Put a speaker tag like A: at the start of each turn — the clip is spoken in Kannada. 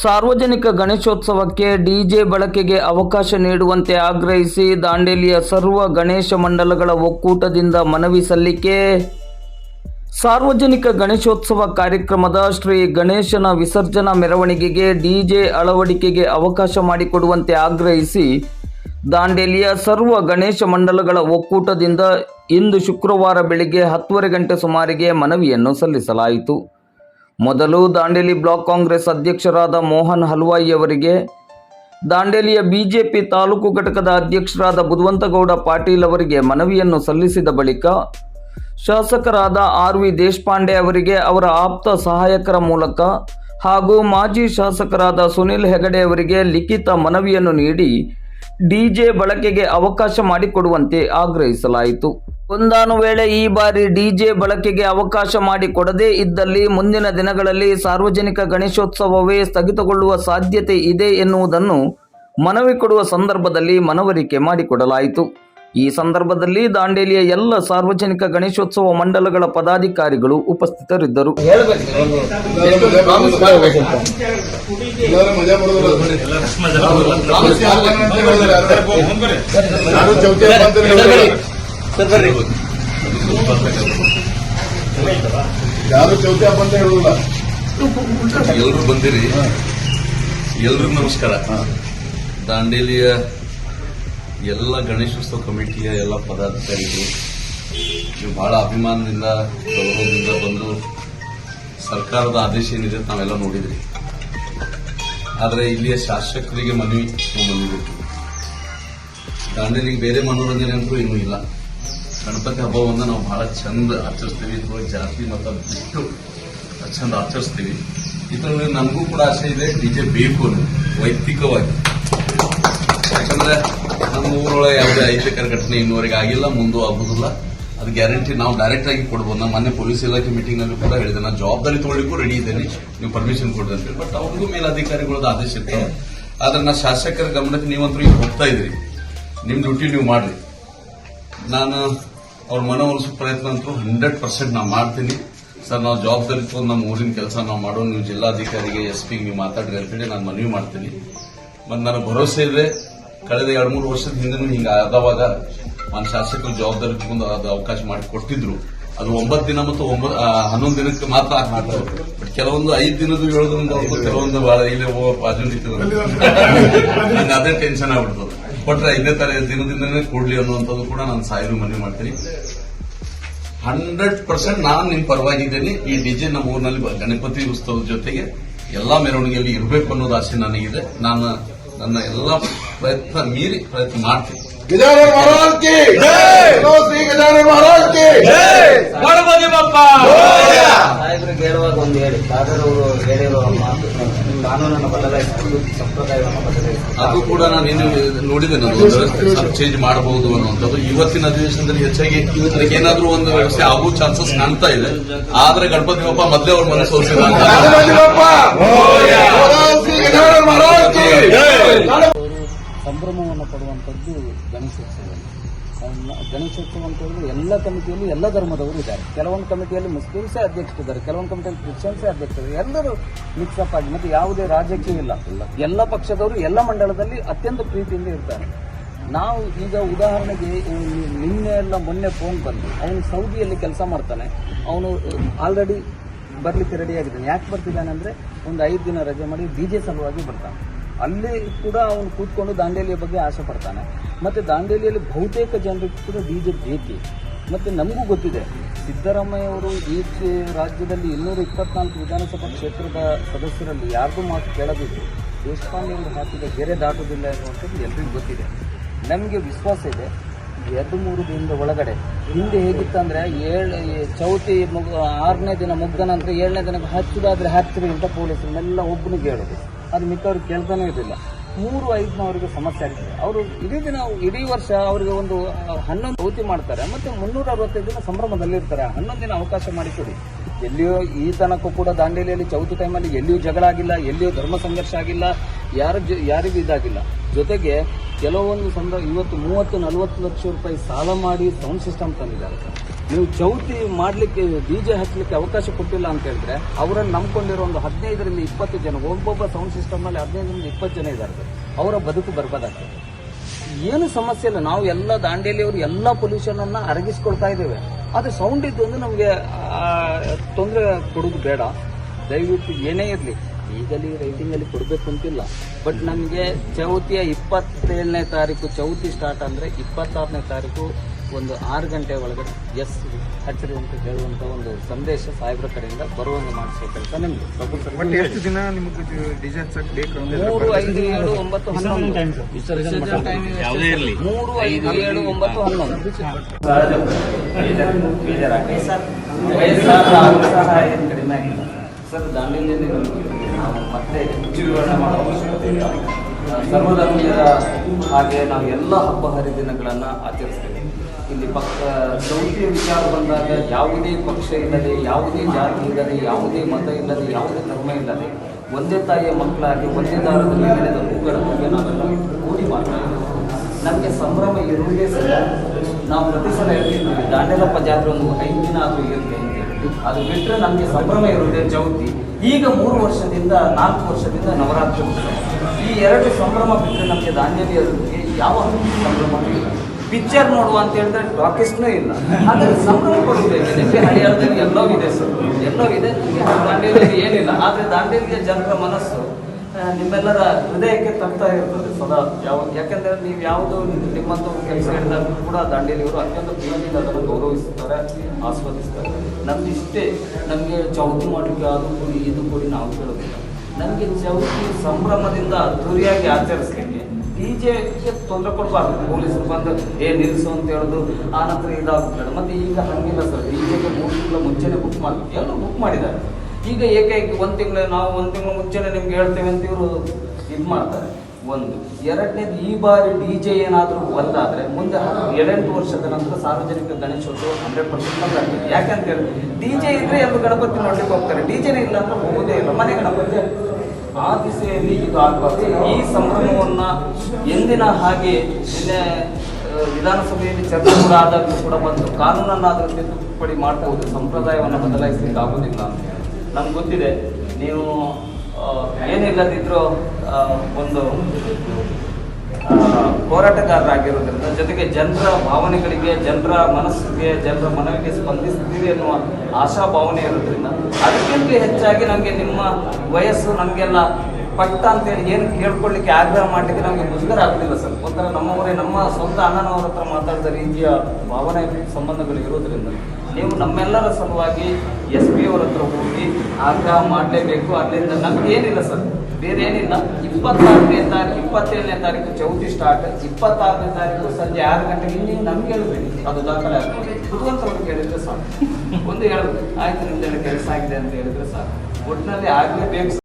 A: ಸಾರ್ವಜನಿಕ ಗಣೇಶೋತ್ಸವಕ್ಕೆ ಡಿಜೆ ಬಳಕೆಗೆ ಅವಕಾಶ ನೀಡುವಂತೆ ಆಗ್ರಹಿಸಿ ದಾಂಡೇಲಿಯ ಸರ್ವ ಗಣೇಶ ಮಂಡಲಗಳ ಒಕ್ಕೂಟದಿಂದ ಮನವಿ ಸಲ್ಲಿಕೆ. ಸಾರ್ವಜನಿಕ ಗಣೇಶೋತ್ಸವ ಕಾರ್ಯಕ್ರಮದ ಶ್ರೀ ಗಣೇಶನ ವಿಸರ್ಜನಾ ಮೆರವಣಿಗೆಗೆ ಡಿಜೆ ಅಳವಡಿಕೆಗೆ ಅವಕಾಶ ಮಾಡಿಕೊಡುವಂತೆ ಆಗ್ರಹಿಸಿ ದಾಂಡೇಲಿಯ ಸರ್ವ ಗಣೇಶ ಮಂಡಲಗಳ ಒಕ್ಕೂಟದಿಂದ ಇಂದು ಶುಕ್ರವಾರ ಬೆಳಿಗ್ಗೆ ಹತ್ತುವರೆ ಗಂಟೆ ಸುಮಾರಿಗೆ ಮನವಿಯನ್ನು ಸಲ್ಲಿಸಲಾಯಿತು. ಮೊದಲು ದಾಂಡೇಲಿ ಬ್ಲಾಕ್ ಕಾಂಗ್ರೆಸ್ ಅಧ್ಯಕ್ಷರಾದ ಮೋಹನ್ ಹಲ್ವಾಯಿ ಅವರಿಗೆ ದಾಂಡೇಲಿಯ ಬಿಜೆಪಿ ತಾಲೂಕು ಘಟಕದ ಅಧ್ಯಕ್ಷರಾದ ಬುದ್ವಂತಗೌಡ ಪಾಟೀಲ್ ಅವರಿಗೆ ಮನವಿಯನ್ನು ಸಲ್ಲಿಸಿದ ಬಳಿಕ ಶಾಸಕರಾದ ಆರ್ ವಿ ದೇಶಪಾಂಡೆ ಅವರಿಗೆ ಅವರ ಆಪ್ತ ಸಹಾಯಕರ ಮೂಲಕ ಹಾಗೂ ಮಾಜಿ ಶಾಸಕರಾದ ಸುನಿಲ್ ಹೆಗಡೆ ಅವರಿಗೆ ಲಿಖಿತ ಮನವಿಯನ್ನು ನೀಡಿ ಡಿಜೆ ಬಳಕೆಗೆ ಅವಕಾಶ ಮಾಡಿಕೊಡುವಂತೆ ಆಗ್ರಹಿಸಲಾಯಿತು. ಒಂದಾನು ವೇಳೆ ಈ ಬಾರಿ ಡಿಜೆ ಬಳಕೆಗೆ ಅವಕಾಶ ಮಾಡಿಕೊಡದೇ ಇದ್ದಲ್ಲಿ ಮುಂದಿನ ದಿನಗಳಲ್ಲಿ ಸಾರ್ವಜನಿಕ ಗಣೇಶೋತ್ಸವವೇ ಸ್ಥಗಿತಗೊಳ್ಳುವ ಸಾಧ್ಯತೆ ಇದೆ ಎನ್ನುವುದನ್ನು ಮನವಿ ಕೊಡುವ ಸಂದರ್ಭದಲ್ಲಿ ಮನವರಿಕೆ ಮಾಡಿಕೊಡಲಾಯಿತು. ಈ ಸಂದರ್ಭದಲ್ಲಿ ದಾಂಡೇಲಿಯ ಎಲ್ಲ ಸಾರ್ವಜನಿಕ ಗಣೇಶೋತ್ಸವ ಮಂಡಲಗಳ ಪದಾಧಿಕಾರಿಗಳು ಉಪಸ್ಥಿತರಿದ್ದರು.
B: ಎಲ್ಲರೂ ಹೇಳಿಲ್ಲ. ಯಾರು ಚೌತಿ ಹಬ್ಬ ಅಂತ
C: ಎಲ್ರು ಬಂದಿರಿ. ಎಲ್ರಿಗೂ ನಮಸ್ಕಾರ. ದಾಂಡೇಲಿಯ ಎಲ್ಲ ಗಣೇಶೋತ್ಸವ ಕಮಿಟಿಯ ಎಲ್ಲ ಪದಾಧಿಕಾರಿಗಳು ನೀವು ಬಹಳ ಅಭಿಮಾನದಿಂದ ಗೌರವದಿಂದ ಬಂದು ಸರ್ಕಾರದ ಆದೇಶ ಏನಿದೆ ನಾವೆಲ್ಲ ನೋಡಿದ್ರಿ. ಆದರೆ ಇಲ್ಲಿಯ ಶಾಸಕರಿಗೆ ಮನವಿ ನಾವು ಬಂದಿಬೇಕು ದಾಂಡೇಲಿಗೆ ಬೇರೆ ಮನೋರಂಜನೆ ಅಂತೂ ಇನ್ನೂ ಇಲ್ಲ. ಗಣಪತಿ ಹಬ್ಬವನ್ನು ನಾವು ಬಹಳ ಚಂದ ಆಚರಿಸ್ತೀವಿ. ಅಥವಾ ಜಾತಿ ಮತ ಬಿಟ್ಟು ಚಂದ ಆಚರಿಸ್ತೀವಿ. ಇದರಲ್ಲಿ ನಮಗೂ ಕೂಡ ಆಸೆ ಇದೆ ಡಿಜೆ ಬೇಕು ವೈಯಕ್ತಿಕವಾಗಿ. ಯಾಕಂದ್ರೆ ನಮ್ಮ ಊರೊಳಗೆ ಯಾವುದೇ ಅಹಿತಕರ ಘಟನೆ ಇನ್ನುವರೆಗೆ ಆಗಿಲ್ಲ, ಮುಂದೆ ಆಗುದಿಲ್ಲ. ಅದು ಗ್ಯಾರಂಟಿ ನಾವು ಡೈರೆಕ್ಟ್ ಆಗಿ ಕೊಡ್ಬೋದು. ನಾನು ಮೊನ್ನೆ ಪೊಲೀಸ್ ಇಲಾಖೆ ಮೀಟಿಂಗ್ನಲ್ಲಿ ಕೂಡ ಹೇಳಿದೆ. ನಾನು ಜವಾಬ್ದಾರಿ ತಗೊಳ್ಳಿಕ್ಕೂ ರೆಡಿ ಇದ್ದೇನೆ. ನೀವು ಪರ್ಮಿಷನ್ ಕೊಡ್ರಿ ಅಂತ ಬಟ್ ಅವ್ರಿಗೂ ಮೇಲಧಿಕಾರಿಗಳದ್ದು ಆದೇಶ ಇರ್ತದೆ ಆದ್ರೆ ನಾ ಶಾಸಕರ ಗಮನಕ್ಕೆ ನೀವಂತೂ ಈಗ ಹೋಗ್ತಾ ಇದ್ರಿ ನಿಮ್ ಡ್ಯೂಟಿ ನೀವು ಮಾಡ್ರಿ. ನಾನು ಅವ್ರ ಮನವೊಲಿಸೋ ಪ್ರಯತ್ನ ಅಂತೂ ಹಂಡ್ರೆಡ್ ಪರ್ಸೆಂಟ್ ನಾವು ಮಾಡ್ತೀನಿ. ಸರ್ ನಾವು ಜವಾಬ್ದಾರಿ ತಗೊಂಡು ನಮ್ಮ ಊರಿನ ಕೆಲಸ ನಾವು ಮಾಡೋ ನೀವು ಜಿಲ್ಲಾಧಿಕಾರಿಗೆ ಎಸ್ ಪಿ ನೀವು ಮಾತಾಡ್ರಿ ಅಂತೇಳಿ ನಾನು ಮನವಿ ಮಾಡ್ತೀನಿ. ಮತ್ತು ನನಗೆ ಭರವಸೆ ಇದೆ ಕಳೆದ ಎರಡು ಮೂರು ವರ್ಷದ ಹಿಂದೆನೂ ಹಿಂಗೆ ಆದವಾಗ ನನ್ನ ಶಾಸಕರು ಜವಾಬ್ದಾರಿ ತಗೊಂಡು ಅದು ಅವಕಾಶ ಮಾಡಿ ಕೊಟ್ಟಿದ್ರು. ಅದು ಒಂಬತ್ತು ದಿನ ಮತ್ತು ಒಂಬತ್ತು ಹನ್ನೊಂದು ದಿನಕ್ಕೆ ಮಾತ್ರ ಬಟ್ ಕೆಲವೊಂದು ಐದು ದಿನದ ಹೇಳೋದ್ರಿಂದ ಕೆಲವೊಂದು ಬಹಳ ಇಲ್ಲೇ ಹೋಗೋ ಇತ್ತು ನಂಗೆ ಅದೇ ಟೆನ್ಷನ್ ಆಗ್ಬಿಡ್ತದೆ. ಕೊಟ್ರೆ ಐದನೇ ತರ ದಿನದಿಂದನೇ ಕೊಡ್ಲಿ ಅನ್ನುವಂಥದ್ದು ಕೂಡ ನಾನು ಸಾಯಿರು ಮನವಿ ಮಾಡ್ತೀನಿ. ಹಂಡ್ರೆಡ್ ಪರ್ಸೆಂಟ್ ನಾನು ನಿಮ್ ಪರವಾಗಿದ್ದೇನೆ. ಈ ಡಿಜೆ ನಮ್ಮ ಊರಿನಲ್ಲಿ ಬ- ಗಣಪತಿ ಉತ್ಸವದ ಜೊತೆಗೆ ಎಲ್ಲಾ ಮೆರವಣಿಗೆಯಲ್ಲಿ ಇರಬೇಕು ಅನ್ನೋದು ಆಸೆ ನನಗಿದೆ. ನಾನು ನನ್ನ ಎಲ್ಲಾ ಪ್ರಯತ್ನ ಮೀರಿ ಪ್ರಯತ್ನ ಮಾಡ್ತೀನಿ.
B: ಗಜಾನನ
C: ಅದು ಕೂಡ ನಾನು ನಿನ್ನೆ ನೋಡಿದ್ದೇನೆ ಚೇಂಜ್ ಮಾಡಬಹುದು ಅನ್ನುವಂಥದ್ದು. ಇವತ್ತಿನ ಅಧಿವೇಶನದಲ್ಲಿ ಹೆಚ್ಚಾಗಿ ಅದಕ್ಕೆ ಏನಾದರೂ ಒಂದು ವ್ಯವಸ್ಥೆ ಆಗೋ ಚಾನ್ಸಸ್ ಕಾಣ್ತಾ ಇದೆ. ಆದ್ರೆ ಗಣಪತಿ ಬಪ್ಪ ಮೊದಲೇ ಅವ್ರ ಮನೆ ಸೋಲ್ಸಿದ
D: ಸಂಭ್ರಮವನ್ನು ಪಡುವಂತದ್ದು ಗಣೇಶೋತ್ಸವ. ಗಣೇಶೋತ್ಸವ ಅಂತ ಹೇಳಿದ್ರೆ ಎಲ್ಲ ಕಮಿಟಿಯಲ್ಲಿ ಎಲ್ಲ ಧರ್ಮದವರು ಇದ್ದಾರೆ. ಕೆಲವೊಂದು ಕಮಿಟಿಯಲ್ಲಿ ಮುಸ್ಲಿಮ್ಸೇ ಅಧ್ಯಕ್ಷರಿದ್ದಾರೆ ಕೆಲವೊಂದು ಕಮಿಟಿಯಲ್ಲಿ ಕ್ರಿಶ್ಚಿಯನ್ಸೇ ಅಧ್ಯಕ್ಷರು ಎಲ್ಲರೂ ಮಿಕ್ಸ್ ಅಪ್ ಆಗಿ, ಮತ್ತೆ ಯಾವುದೇ ರಾಜಕೀಯ ಇಲ್ಲ. ಎಲ್ಲ ಪಕ್ಷದವರು ಎಲ್ಲ ಮಂಡಲದಲ್ಲಿ ಅತ್ಯಂತ ಪ್ರೀತಿಯಿಂದ ಇರ್ತಾರೆ. ನಾವು ಈಗ ಉದಾಹರಣೆಗೆ ನಿನ್ನೆ ಎಲ್ಲ ಮೊನ್ನೆ ಫೋನ್ ಬಂದು, ಅವನು ಸೌದಿಯಲ್ಲಿ ಕೆಲಸ ಮಾಡ್ತಾನೆ. ಅವನು ಆಲ್ರೆಡಿ ಬರಲಿಕ್ಕೆ ರೆಡಿ ಆಗಿದ್ದಾನೆ. ಯಾಕೆ ಬರ್ತಿದ್ದಾನೆ ಅಂದ್ರೆ, ಒಂದು ಐದು ದಿನ ರಜೆ ಮಾಡಿ ಡಿಜೆ ಸಲುವಾಗಿ ಬರ್ತಾನೆ. ಅಲ್ಲಿ ಕೂಡ ಅವನು ಕೂತ್ಕೊಂಡು ದಾಂಡೇಲಿಯ ಬಗ್ಗೆ ಆಸೆ ಪಡ್ತಾನೆ. ಮತ್ತೆ ದಾಂಡೇಲಿಯಲ್ಲಿ ಬಹುತೇಕ ಜನರಿಗೆ ಕೂಡ ಬಿ ಜೆ ಪಿ ಮತ್ತು ನಮಗೂ ಗೊತ್ತಿದೆ ಸಿದ್ದರಾಮಯ್ಯ ಅವರು ಈ ರಾಜ್ಯದಲ್ಲಿ ಇನ್ನೂರ ಇಪ್ಪತ್ನಾಲ್ಕು ವಿಧಾನಸಭಾ ಕ್ಷೇತ್ರದ ಸದಸ್ಯರಲ್ಲಿ ಯಾರಿಗೂ ಮಾತು ಕೇಳಬೇಕು ದೇಶಪಾಂಡೆ ಅವರು ಹಾಕಿದ ಗೆರೆ ದಾಟುವುದಿಲ್ಲ ಎನ್ನುವಂಥದ್ದು ಎಲ್ರಿಗೂ ಗೊತ್ತಿದೆ. ನಮಗೆ ವಿಶ್ವಾಸ ಇದೆ, ಎರಡು ಮೂರು ದಿನದ ಒಳಗಡೆ, ಹಿಂದೆ ಹೇಗಿತ್ತಂದ್ರೆ ಏಳು, ಚೌತಿ ಮುಗ, ಆರನೇ ದಿನ ಮುಗ್ದ ನಂತರ ಏಳನೇ ದಿನಕ್ಕೆ ಹಚ್ಚಿದಾದರೆ ಹಚ್ಚಿರಿ ಅಂತ ಪೊಲೀಸರನ್ನೆಲ್ಲ ಒಬ್ಬನಿಗೆ ಹೇಳೋದು ಅದು ಮಿಕ್ಕವ್ರಿಗೆ ಕೇಳ್ತಾನೇ ಇರಲಿಲ್ಲ. ಮೂರು ಐದನವರಿಗೆ ಸಮಸ್ಯೆ ಆಗ್ತದೆ. ಅವರು ಇಡೀ ದಿನ, ಇಡೀ ವರ್ಷ ಅವರಿಗೆ ಒಂದು ಹನ್ನೊಂದು ಊತಿ ಮಾಡ್ತಾರೆ. ಮತ್ತೆ ಮುನ್ನೂರ ಅರವತ್ತೈದು ದಿನ ಸಂಭ್ರಮದಲ್ಲಿರ್ತಾರೆ. ಹನ್ನೊಂದು ದಿನ ಅವಕಾಶ ಮಾಡಿಕೊಡಿ. ಎಲ್ಲಿಯೂ ಈ ತನಕ ಕೂಡ ದಾಂಡೇಲಿಯಲ್ಲಿ ಚೌತಿ ಟೈಮಲ್ಲಿ ಎಲ್ಲಿಯೂ ಜಗಳ ಆಗಿಲ್ಲ, ಎಲ್ಲಿಯೂ ಧರ್ಮ ಸಂಘರ್ಷ ಆಗಿಲ್ಲ, ಯಾರ ಯಾರಿಗೂ ಇದಾಗಿಲ್ಲ. ಜೊತೆಗೆ ಕೆಲವೊಂದು ಸಂದರ್ಭ ಇವತ್ತು ಮೂವತ್ತು, ನಲವತ್ತು ಲಕ್ಷ ರೂಪಾಯಿ ಸಾಲ ಮಾಡಿ ಸೌಂಡ್ ಸಿಸ್ಟಮ್ ತಂದಿದ್ದಾರೆ ನೀವು ಚೌತಿ ಮಾಡಲಿಕ್ಕೆ ಡಿ ಜೆ ಹಚ್ಚಲಿಕ್ಕೆ ಅವಕಾಶ ಕೊಟ್ಟಿಲ್ಲ ಅಂತ ಹೇಳಿದ್ರೆ ಅವರನ್ನು ನಂಬ್ಕೊಂಡಿರೋ ಒಂದು ಹದಿನೈದರಿಂದ ಇಪ್ಪತ್ತು ಜನ, ಒಬ್ಬೊಬ್ಬ ಸೌಂಡ್ ಸಿಸ್ಟಮ್ನಲ್ಲಿ ಹದಿನೈದರಿಂದ ಇಪ್ಪತ್ತು ಜನ ಇದ್ದಾರೆ ಅವರ ಬದುಕು ಬರ್ಬೋದಾಗ್ತದೆ. ಏನು ಸಮಸ್ಯೆ ಇಲ್ಲ. ನಾವು ಎಲ್ಲ ದಾಂಡೇಲಿಯವರು ಎಲ್ಲ ಪೊಲ್ಯೂಷನನ್ನು ಅರಗಿಸ್ಕೊಳ್ತಾ ಇದ್ದೇವೆ. ಆದ್ರೆ ಸೌಂಡ್ ಇದ್ದು ಅಂದ್ರೆ ನಮಗೆ ತೊಂದರೆ ಕೊಡೋದು ಬೇಡ. ದಯವಿಟ್ಟು ಏನೇ ಇರಲಿ. ಈಗಲಿ ರೈಟಿಂಗ್ ಅಲ್ಲಿ ಕೊಡಬೇಕು ಅಂತಿಲ್ಲ. ಬಟ್ ನಮಗೆ ಚೌತಿಯ ಇಪ್ಪತ್ತೇಳನೇ ತಾರೀಕು, ಚೌತಿ ಸ್ಟಾರ್ಟ್ ಅಂದ್ರೆ ಇಪ್ಪತ್ತಾರನೇ ತಾರೀಕು ಒಂದು ಆರು ಗಂಟೆ ಒಳಗಡೆ ಎಸ್ ಹಚ್ಚಿರಿ ಅಂತ ಹೇಳುವಂತ ಒಂದು ಸಂದೇಶ ಸಾಹೇಬ್ರ ಕಡೆಯಿಂದ ಬರುವಂಗೆ ಮಾಡಿಸೋ ಕೆಲಸ ನಿಮ್ದು.
E: ಬಟ್ ಎಷ್ಟು ದಿನ ನಿಮಗೆ ಬೇಕು
D: ಮೂರು ಐದು ಏಳು ಒಂಬತ್ತು ಹನ್ನೊಂದು. ಮೂರು ಐದು ಏಳು ಒಂಬತ್ತು ಹನ್ನೊಂದು. ಕಡಿಮೆ ಆಗಿಲ್ಲ ಸರ್ ದಾಂಡೇಲಿಯಲ್ಲಿ ನಾವು ಮತ್ತೆ ಹೆಚ್ಚು ವಿವರಣೆ ಮಾಡೋ ಅವಶ್ಯಕತೆ ಇಲ್ಲ. ಸರ್ವಧರ್ಮೀಯರ ಹಾಗೆ ನಾವು ಎಲ್ಲ ಹಬ್ಬ ಹರಿದಿನಗಳನ್ನು ಆಚರಿಸ್ತೇವೆ. ಇಲ್ಲಿ ಪಕ್ಷ ಚೌತಿಯ ವಿಚಾರ ಬಂದಾಗ ಯಾವುದೇ ಪಕ್ಷ ಇಲ್ಲದೆ, ಯಾವುದೇ ಜಾತಿ ಇಲ್ಲದೆ, ಯಾವುದೇ ಮತ ಇಲ್ಲದೆ, ಯಾವುದೇ ಧರ್ಮ ಇಲ್ಲದೆ ಒಂದೇ ತಾಯಿಯ ಮಕ್ಕಳಾಗಿ, ಒಂದೇ ದಾರದಲ್ಲಿ ಬೆಳೆದ ಹೂಗಳ ಬಗ್ಗೆ ನಾವೆಲ್ಲ ಕೂಡಿ ಮಾತಾಡಿದ್ದೇವೆ ನಮಗೆ ಸಂಭ್ರಮ ಇರುವುದೇ ಸಹ ನಾವು ಪ್ರತಿ ಸಲ ಹೇಳ್ತಿದ್ದೀವಿ ದಾಂಡೇಲಪ್ಪ ಜಾತ್ರೆ ಒಂದು ಐದು ದಿನ ಆದರೂ ಇರುತ್ತೆ ಅದು ಬಿಟ್ಟರೆ ನಮಗೆ ಸಂಭ್ರಮ ಇರುವುದೇ ಚೌತಿ ಈಗ ಮೂರು ವರ್ಷದಿಂದ, ನಾಲ್ಕು ವರ್ಷದಿಂದ ನವರಾತ್ರಿ ಈ ಎರಡು ಸಂಭ್ರಮ ಬಿಟ್ಟರೆ ನಮಗೆ ದಾಂಡೇಲಿಯರಿಗೆ ಯಾವ ಸಂಭ್ರಮ ಇಲ್ಲ. ಪಿಕ್ಚರ್ ನೋಡುವ ಅಂತ ಹೇಳಿದ್ರೆ ಟಾಕೀಸ್ನೂ ಇಲ್ಲ. ಆದರೆ ಸಂಭ್ರಮ ಪಡುವುದಿಲ್ಲ ನಿಮಗೆ. ಹರಿಯಾಣದಲ್ಲಿ ಎಲ್ಲವೂ ಇದೆ ಸರ್. ಎಲ್ಲೋ ಇದೆ. ದಾಂಡೇಲಿಯಲ್ಲಿ ಏನಿಲ್ಲ. ಆದರೆ ದಾಂಡೇಲಿಯ ಜನರ ಮನಸ್ಸು ನಿಮ್ಮೆಲ್ಲರ ಹೃದಯಕ್ಕೆ ತರ್ತಾ ಇರ್ತದೆ ಸದಾ. ಯಾವ, ಯಾಕೆಂದ್ರೆ ನೀವು ಯಾವುದು ನಿಮ್ಮಂತ ಕೆಲಸ ಹಿಡಿದಾಗ ಕೂಡ ದಾಂಡೇಲಿಯವರು ಅತ್ಯಂತ ಪ್ರೀತಿಯಿಂದ ಅದನ್ನು ಗೌರವಿಸ್ತಾರೆ ಆಸ್ವಾದಿಸ್ತಾರೆ. ನಮ್ದು ಇಷ್ಟೇ ನಮಗೆ ಚೌತಿ ಮಾಡಲಿಕ್ಕೆ ಅದು ಕೊಡಿ, ಇದು ಕೊಡಿ ನಾವು ಕೇಳೋದಿಲ್ಲ. ನಮಗೆ ಚೌತಿ ಸಂಭ್ರಮದಿಂದ ಅದ್ದೂರಿಯಾಗಿ ಆಚರಿಸ್ಲಿಕ್ಕೆ ಡಿ ಜೆಗೆ ತೊಂದರೆ ಕೊಡಬಾರ್ದು. ಪೊಲೀಸರು ಬಂದು, ಏ ನಿಲ್ಲಿಸು ಅಂತ ಹೇಳೋದು ಆ ನಂತರ ಇದಾಗ್ತದೆ ಮತ್ತೆ ಈಗ ಹಂಗಿಲ್ಲ ಸರ್. ಜೆಗೆ ಮೂರು ತಿಂಗಳ ಮುಂಚೆನೆ ಬುಕ್ ಮಾಡ್ತೀವಿ ಎಲ್ಲರೂ ಬುಕ್ ಮಾಡಿದ್ದಾರೆ. ಈಗ ಏಕೈಕಿ ಒಂದು ತಿಂಗಳು, ನಾವು ಒಂದು ತಿಂಗಳು ಮುಂಚೆನೆ ನಿಮ್ಗೆ ಹೇಳ್ತೇವೆ ಅಂತ ಇವರು ಇದು ಮಾಡ್ತಾರೆ. ಒಂದು, ಎರಡನೇದು ಈ ಬಾರಿ ಡಿ ಜೆ ಏನಾದರೂ ಒಂದಾದರೆ ಮುಂದೆ ಏಳೆಂಟು ವರ್ಷದ ನಂತರ ಸಾರ್ವಜನಿಕ ಗಣೇಶೋತ್ಸವ ಹಂಡ್ರೆಡ್ ಪರ್ಸೆಂಟ್ ಆಗ್ತದೆ. ಯಾಕಂತ ಹೇಳಿ ಡಿ ಜೆ ಇದ್ರೆ ಎಲ್ಲರೂ ಗಣಪತಿ ನೋಡ್ಲಿಕ್ಕೆ ಹೋಗ್ತಾರೆ. ಡಿ ಜೆನೇ ಇಲ್ಲ ಅಂದ್ರೆ ಹೋಗೋದೇ ಇಲ್ಲ. ಮನೆ ಗಣಪತಿ. ಆ ದಿಸೆಯಲ್ಲಿ ಇದು ಆಗಬಾರ್ದು. ಈ ಸಂಭ್ರಮವನ್ನ ಎಂದಿನ ಹಾಗೆ ನಿನ್ನೆ ವಿಧಾನಸಭೆಯಲ್ಲಿ ಚರ್ಚೆ ಕೂಡ ಆದಾಗಲೂ ಕೂಡ ಬಂದು ಕಾನೂನನ್ನಾದರೂ ತಿದ್ದುಪಡಿ ಮಾಡ್ಬೋದು. ಸಂಪ್ರದಾಯವನ್ನು ಬದಲಾಯಿಸಲಿಕ್ಕೆ ಆಗೋದಿಲ್ಲ. ನಮ್ಗೆ ಗೊತ್ತಿದೆ. ನೀವು ಏನಿಲ್ಲದಿದ್ರು ಒಂದು ಹೋರಾಟಗಾರರಾಗಿರೋದ್ರಿಂದ ಜೊತೆಗೆ ಜನರ ಭಾವನೆಗಳಿಗೆ, ಜನರ ಮನಸ್ಸಿಗೆ, ಜನರ ಮನವಿಗೆ ಸ್ಪಂದಿಸ್ತೀವಿ ಅನ್ನುವ ಆಶಾ ಭಾವನೆ ಇರೋದ್ರಿಂದ ಅದಕ್ಕಿಂತ ಹೆಚ್ಚಾಗಿ ನಮಗೆ ನಿಮ್ಮ ವಯಸ್ಸು ನಮಗೆಲ್ಲ ಪಟ್ಟ ಅಂತೇಳಿ ಏನು ಕೇಳ್ಕೊಳ್ಳಿಕ್ಕೆ ಆಗ್ರಹ ಮಾಡಲಿಕ್ಕೆ ನಮಗೆ ಮುಜುಗರ ಆಗ್ತಿಲ್ಲ ಸರ್. ಒಂಥರ ನಮ್ಮವರೇ ನಮ್ಮ ಸ್ವಂತ ಅಣ್ಣನವರ ಹತ್ರ ಮಾತಾಡಿದ ರೀತಿಯ ಭಾವನೆ, ಸಂಬಂಧಗಳು ಇರೋದ್ರಿಂದ. ನೀವು ನಮ್ಮೆಲ್ಲರ ಸಲುವಾಗಿ ಎಸ್ ಪಿ ಅವರ ಹತ್ರ ಹೋಗಿ ಆಗ್ರಹ ಮಾಡಲೇಬೇಕು. ಅಲ್ಲಿಂದ ನಮ್ಗೆ ಏನಿಲ್ಲ ಸರ್. ಬೇರೆ ಏನಿಲ್ಲ ಇಪ್ಪತ್ತಾರನೇ ತಾರೀಕು, ಇಪ್ಪತ್ತೇಳನೇ ತಾರೀಕು ಚೌತಿ ಸ್ಟಾರ್ಟ್ ಇಪ್ಪತ್ತಾರನೇ ತಾರೀಕು ಸಂಜೆ ಆರು ಗಂಟೆಗೆ ಇಲ್ಲಿ ನಮ್ಗೆ ಹೇಳ್ಬೇಡಿ ಅದು ದಾಖಲೆ ಆಗ್ತದೆ ಬುದ್ಧಿವಂತವ್ರಿಗೆ ಕೇಳಿದ್ರೆ ಸಾಕು. ಒಂದು ಹೇಳ್ಬೇಕು. ಆಯ್ತು, ನಿಮ್ದೆಲ್ಲ ಕೆಲಸ ಆಗಿದೆ ಅಂತ ಹೇಳಿದ್ರೆ ಸಾಕು. ಒಟ್ಟಿನಲ್ಲಿ ಆಗಲೇಬೇಕು.